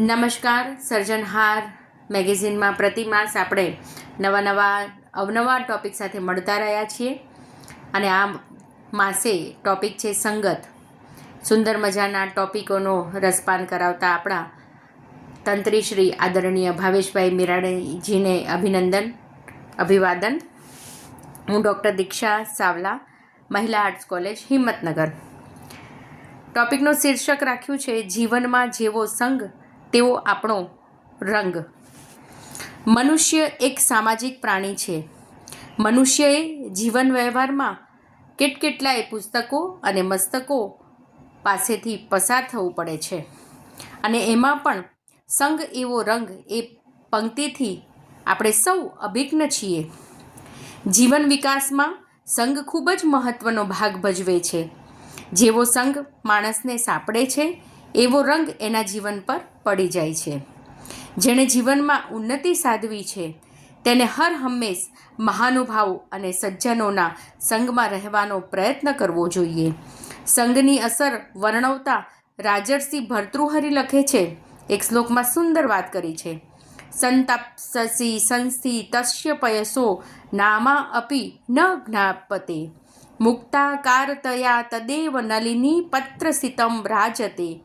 નમસ્કાર સર્જનહાર મેગેઝિનમાં પ્રતિમાસ આપણે નવા નવા, અવનવા ટોપિક સાથે મળતા રહ્યા છીએ. અને આ માસે ટોપિક છે સંગત. સુંદર મજાના ટોપિકોનો રસપાન કરાવતા આપણા તંત્રી શ્રી આદરણીય ભાવેશભાઈ મિરાણીજીને અભિનંદન, અભિવાદન. હું ડૉક્ટર દીક્ષા સાવલા, મહિલા આર્ટ્સ કોલેજ, હિંમતનગર. ટોપિકનું શીર્ષક રાખ્યું છે, જીવનમાં જેવો સંગ તેવો આપણો રંગ. મનુષ્ય એક સામાજિક પ્રાણી છે. મનુષ્યએ જીવન વ્યવહારમાં કેટકેટલાય પુસ્તકો અને મસ્તકો પાસેથી પસાર થવું પડે છે. અને એમાં પણ સંગ એવો રંગ એ પંક્તિથી આપણે સૌ અભિજ્ઞ છીએ. જીવન વિકાસમાં સંઘ ખૂબ જ મહત્ત્વનો ભાગ ભજવે છે. જેવો સંઘ માણસને સાંપડે છે એવો રંગ એના જીવન પર પડી જાય છે. જેણે જીવનમાં ઉન્નતિ સાધવી છે, તેને હર હંમેશ મહાનુભાવો અને સજ્જનોના સંગમાં રહેવાનો પ્રયત્ન કરવો જોઈએ. સંઘની અસર વર્ણવતા રાજર્ષિ ભર્તૃહરિ લખે છે, એક શ્લોકમાં સુંદર વાત કરી છે. સંતાપસી સંસ્થિ તસ્ય પયસો નામા અપી ન જ્ઞાપતે. મુક્તાકારતયા તદેવ નલિની પત્રસિતમ રાજતે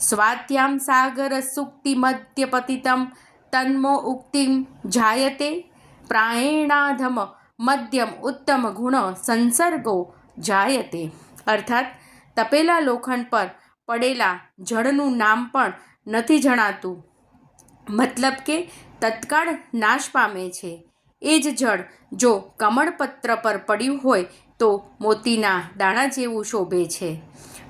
સ્વાત્યામ સાગર સુક્તિ મધ્યપતિતમ તન્મો ઉક્તિમ જાયતે પ્રાયણાધમ મધ્યમ ઉત્તમ ગુણ સંસર્ગો જાયતે અર્થાત તપેલા લોખંડ પર પડેલા જળનું નામ પણ નથી જણાતું મતલબ કે તત્કાળ નાશ પામે છે એ જ જળ જો કમળપત્ર પર પડ્યું હોય તો મોતીના દાણા જેવું શોભે છે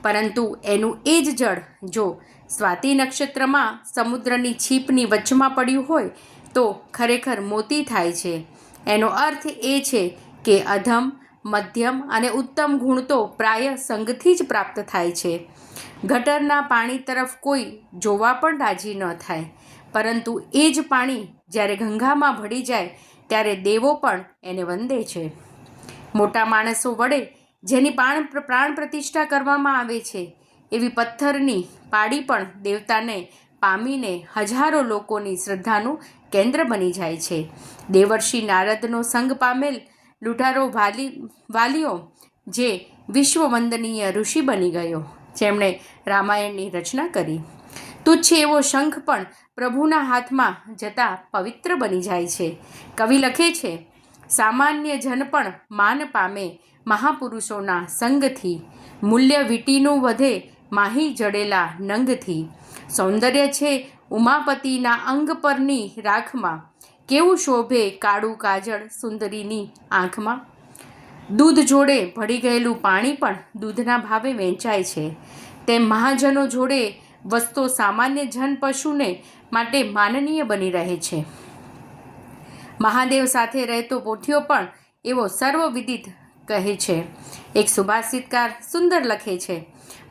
પરંતુ એનું એ જ જળ જો સ્વાતિ નક્ષત્રમાં સમુદ્રની છીપની વચમાં પડ્યું હોય તો ખરેખર મોતી થાય છે. એનો અર્થ એ છે કે અધમ, મધ્યમ અને ઉત્તમ ગુણ તો પ્રાય સંઘથી જ પ્રાપ્ત થાય છે. ગટરના પાણી તરફ કોઈ જોવા પણ રાજી ન થાય. પરંતુ એ જ પાણી જ્યારે ગંગામાં ભળી જાય ત્યારે દેવો પણ એને વંદે છે. મોટા માણસો વડે જેની પ્રાણ પ્રાણ પ્રતિષ્ઠા કરવામાં આવે છે. એવી પથ્થરની પાડી પણ દેવતાને પામીને હજારો લોકોની શ્રદ્ધાનું કેન્દ્ર બની જાય છે. દેવર્ષિ નારદનો સંગ પામેલ લૂંટારો વાલી, વાલીઓ જે વિશ્વવંદનીય ઋષિ બની ગયો. જેમણે રામાયણની રચના કરી. તુચ્છ એવો શંખ પણ પ્રભુના હાથમાં જતાં પવિત્ર બની જાય છે. કવિ લખે છે સામાન્ય જન પણ માન પામે મહાપુરુષોના સંગથી. મૂલ્ય વીટીનું વધે માહી જડેલા નંગથી. સૌંદર્ય છે ઉમાપતિના અંગ પરની રાખમાં. કેવું શોભે કાળું કાજળ સુંદરીની આંખમાં? દૂધ જોડે ભળી ગયેલું પાણી પણ દૂધના ભાવે વેચાય છે. તેમ મહાજનો જોડે વસ્તુ સામાન્ય જન પશુને માટે માનનીય બની રહે છે. મહાદેવ સાથે રહેતો પોઠિયો પણ એવો સર્વવિદિત કહે છે. એક સુભાષિતકાર સુંદર લખે છે.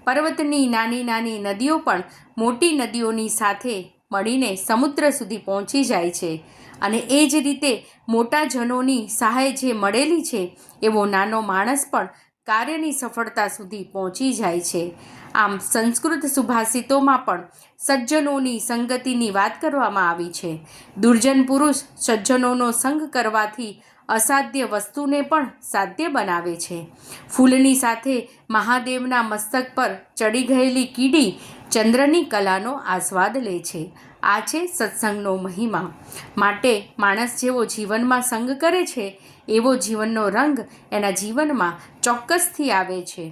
પર્વતની નાની નાની નદીઓ પણ મોટી નદીઓની સાથે મળીને સમુદ્ર સુધી પહોંચી જાય છે અને એ જ રીતે મોટા જનોની સહાય જે મળેલી છે એવો નાનો માણસ પણ કાર્યની સફળતા સુધી પહોંચી જાય છે. આમ સંસ્કૃત સુભાષિતોમાં પણ સજ્જનોની સંગતિની વાત કરવામાં આવી છે. દુર્જન પુરુષ સજ્જનોનો સંગ કરવાથી અસાધ્ય વસ્તુને પણ સાધ્ય બનાવે છે. ફૂલની સાથે મહાદેવના મસ્તક પર ચડી ગયેલી કીડી ચંદ્રની કલાનો આસ્વાદ લે છે. આ છે સત્સંગનો મહિમા. માટે માણસ જેવો જીવનમાં સંગ કરે છે એવો જીવનનો રંગ એના જીવનમાં ચોક્કસથી આવે છે.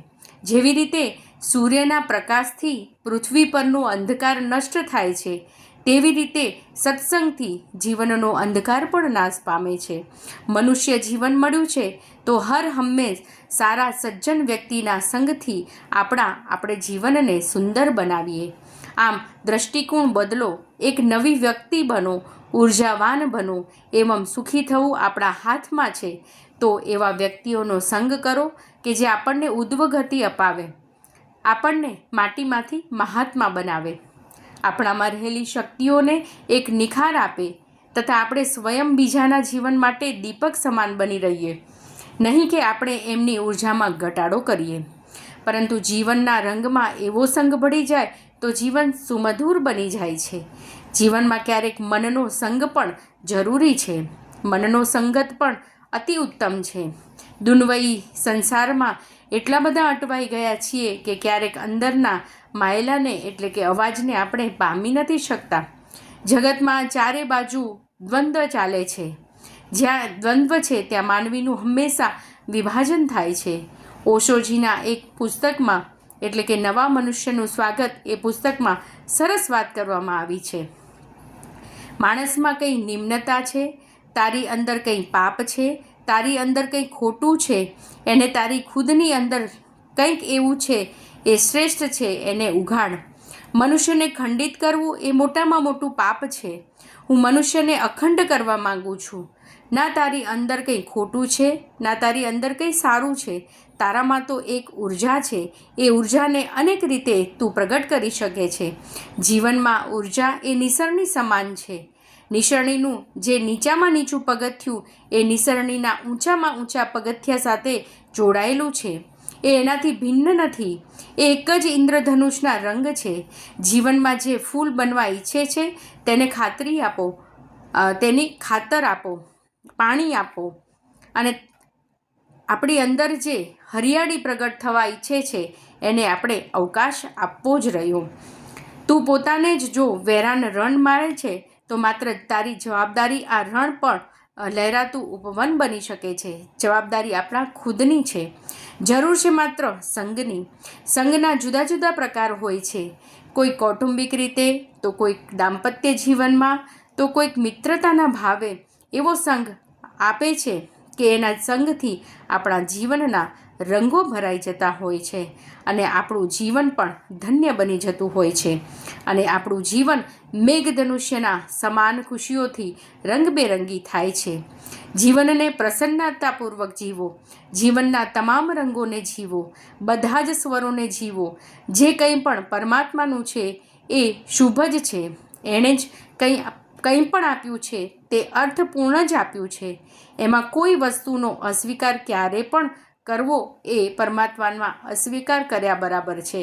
જેવી રીતે સૂર્યના પ્રકાશથી પૃથ્વી પરનો અંધકાર નષ્ટ થાય છે, તેવી રીતે સત્સંગથી જીવનનો અંધકાર પણ નાશ પામે છે. મનુષ્ય જીવન મળ્યું છે તો હર હંમેશ સારા સજ્જન વ્યક્તિના સંગથી આપણા, આપણે જીવનને સુંદર બનાવીએ. આમ દ્રષ્ટિકોણ બદલો, એક નવી વ્યક્તિ બનો, ઉર્જાવાન બનો, એવમ સુખી થવું આપણા હાથમાં છે. તો એવા વ્યક્તિઓનો સંગ કરો કે જે આપણને ઉદ્વગતિ અપાવે, આપણને માટીમાંથી મહાત્મા બનાવે. આપણામાં રહેલી શક્તિઓને એક નિખાર આપે તથા આપણે સ્વયં બીજાના જીવન માટે દીપક સમાન બની રહીએ. નહીં કે આપણે એમની ઉર્જામાં ઘટાડો કરીએ. પરંતુ જીવનના રંગમાં એવો સંગ ભળી જાય તો જીવન સુમધુર બની જાય છે. જીવનમાં ક્યારેક મનનો સંગ પણ જરૂરી છે. મનનો સંગત પણ અતિ ઉત્તમ છે. દુનવઈ સંસારમાં એટલા બધા અટવાઈ ગયા છીએ કે ક્યારેક અંદરના માયલાને એટલે કે અવાજને આપણે પામી નથી શકતા. જગતમાં ચારે બાજુ દ્વંદ્વ ચાલે છે. જ્યાં દ્વંદ્વ છે ત્યાં માનવીનું હંમેશા વિભાજન થાય છે. ઓશોજીના એક પુસ્તકમાં એટલે કે નવા મનુષ્યનું સ્વાગત એ પુસ્તકમાં સરસ વાત કરવામાં આવી છે. માણસમાં કંઈ નિમ્નતા છે? તારી અંદર કંઈ પાપ છે? તારી અંદર કંઈ ખોટું છે? એને તારી ખુદની અંદર કંઈક એવું છે એ શ્રેષ્ઠ છે એને ઉઘાડ. મનુષ્યને ખંડિત કરવું એ મોટામાં મોટું પાપ છે. હું મનુષ્યને અખંડ કરવા માગું છું. ના તારી અંદર કંઈ ખોટું છે, ના તારી અંદર કંઈ સારું છે તારામાં તો એક ઊર્જા છે. એ ઉર્જાને અનેક રીતે તું પ્રગટ કરી શકે છે. જીવનમાં ઊર્જા એ નિસરણી સમાન છે. નિસરણીનું જે નીચામાં નીચું પગથિયું, એ નિસરણીના ઊંચામાં ઊંચા પગથિયા સાથે જોડાયેલું છે. એ એનાથી ભિન્ન નથી. એ એક જ ઇન્દ્રધનુષના રંગ છે. જીવનમાં જે ફૂલ બનવા ઈચ્છે છે, તેને ખાતરી આપો. તેની ખાતર આપો. પાણી આપો. અને આપણી અંદર જે હરિયાળી પ્રગટ થવા ઈચ્છે છે, એને આપણે અવકાશ આપવો જ રહ્યો. તું પોતાને જ જો વેરાન રણ મારે છે, તો માત્ર તારી જવાબદારી આ રણ પણ લહેરાતું ઉપવન બની શકે છે. જવાબદારી આપણા ખુદની છે. જરૂર છે માત્ર સંઘની સંઘના જુદા જુદા પ્રકાર હોય છે. કોઈ કૌટુંબિક રીતે, તો કોઈક દાંપત્ય જીવનમાં, તો કોઈક મિત્રતાના ભાવે. એવો સંઘ આપે છે કે એના સંઘથી આપણા જીવનના રંગો ભરાઈ જતા હોય છે અને આપણું જીવન પણ ધન્ય બની જતું હોય છે. અને આપણું જીવન મેઘધનુષ્યના સમાન ખુશીઓથી રંગબેરંગી થાય છે. જીવનને પ્રસન્નતાપૂર્વક જીવો, જીવનના તમામ રંગોને જીવો, બધા જ સ્વરોને જીવો, જે કંઈ પણ પરમાત્માનું છે એ શુભ જ છે. એણે જ કંઈ કંઈ પણ આપ્યું છે તે અર્થપૂર્ણ જ આપ્યું છે. એમાં કોઈ વસ્તુનો અસ્વીકાર ક્યારે પણ કરવો એ પરમાત્મામાં અસ્વીકાર કર્યા બરાબર છે.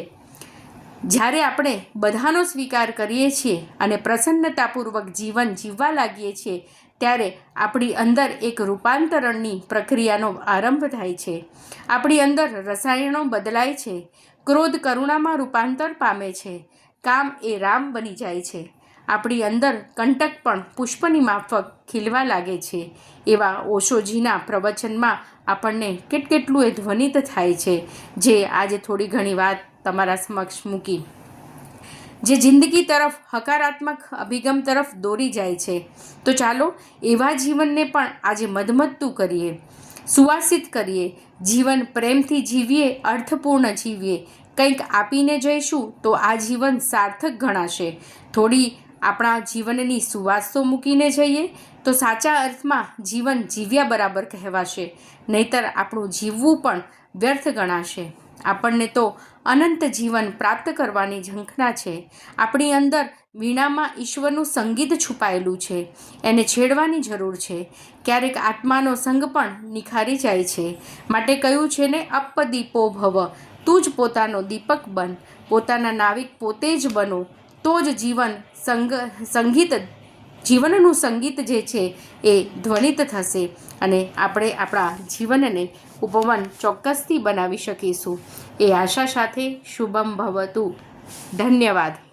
જ્યારે આપણે બધાનો સ્વીકાર કરીએ છીએ અને પ્રસન્નતાપૂર્વક જીવન જીવવા લાગીએ છીએ, ત્યારે આપણી અંદર એક રૂપાંતરણની પ્રક્રિયાનો આરંભ થાય છે. આપણી અંદર રસાયણો બદલાય છે, ક્રોધ કરુણામાં રૂપાંતર પામે છે, કામ એ રામ બની જાય છે. આપણી અંદર કંટક પણ પુષ્પની માફક ખીલવા લાગે છે. એવા ઓશોજીના પ્રવચનમાં આપણને કેટકેટલું એ ધ્વનિત થાય છે, જે આજે થોડી ઘણી વાત તમારા સમક્ષ મૂકી. જે જિંદગી તરફ, હકારાત્મક અભિગમ તરફ દોરી જાય છે. તો ચાલો એવા જીવનને પણ આજે મધમત્તું કરીએ. સુવાસિત કરીએ. જીવન પ્રેમથી જીવીએ, અર્થપૂર્ણ જીવીએ. કંઈક આપીને જઈશું તો આ જીવન સાર્થક ગણાશે. થોડી આપણા જીવનની સુવાસો મૂકીને જઈએ તો સાચા અર્થમાં જીવન જીવ્યા બરાબર કહેવાશે. નહીતર આપણું જીવવું પણ વ્યર્થ ગણાશે. આપણને તો અનંત જીવન પ્રાપ્ત કરવાની ઝંખના છે. આપણી અંદર વીણામાં ઈશ્વરનું સંગીત છુપાયેલું છે. એને છેડવાની જરૂર છે. ક્યારેક આત્માનો સંગ પણ નિખારી જાય છે. માટે કહ્યું છે ને અપદીપો ભવ તું જ પોતાનો દીપક બન. પોતાના નાવિક પોતે જ બનો. તો જ જીવન સંગ, સંગીત, જીવનનું સંગીત જે છે એ ધ્વનિત થશે અને આપણે આપણા જીવનને ઉપવન ચોક્કસથી બનાવી શકીશું. એ આશા સાથે શુભમ ભવતું. ધન્યવાદ.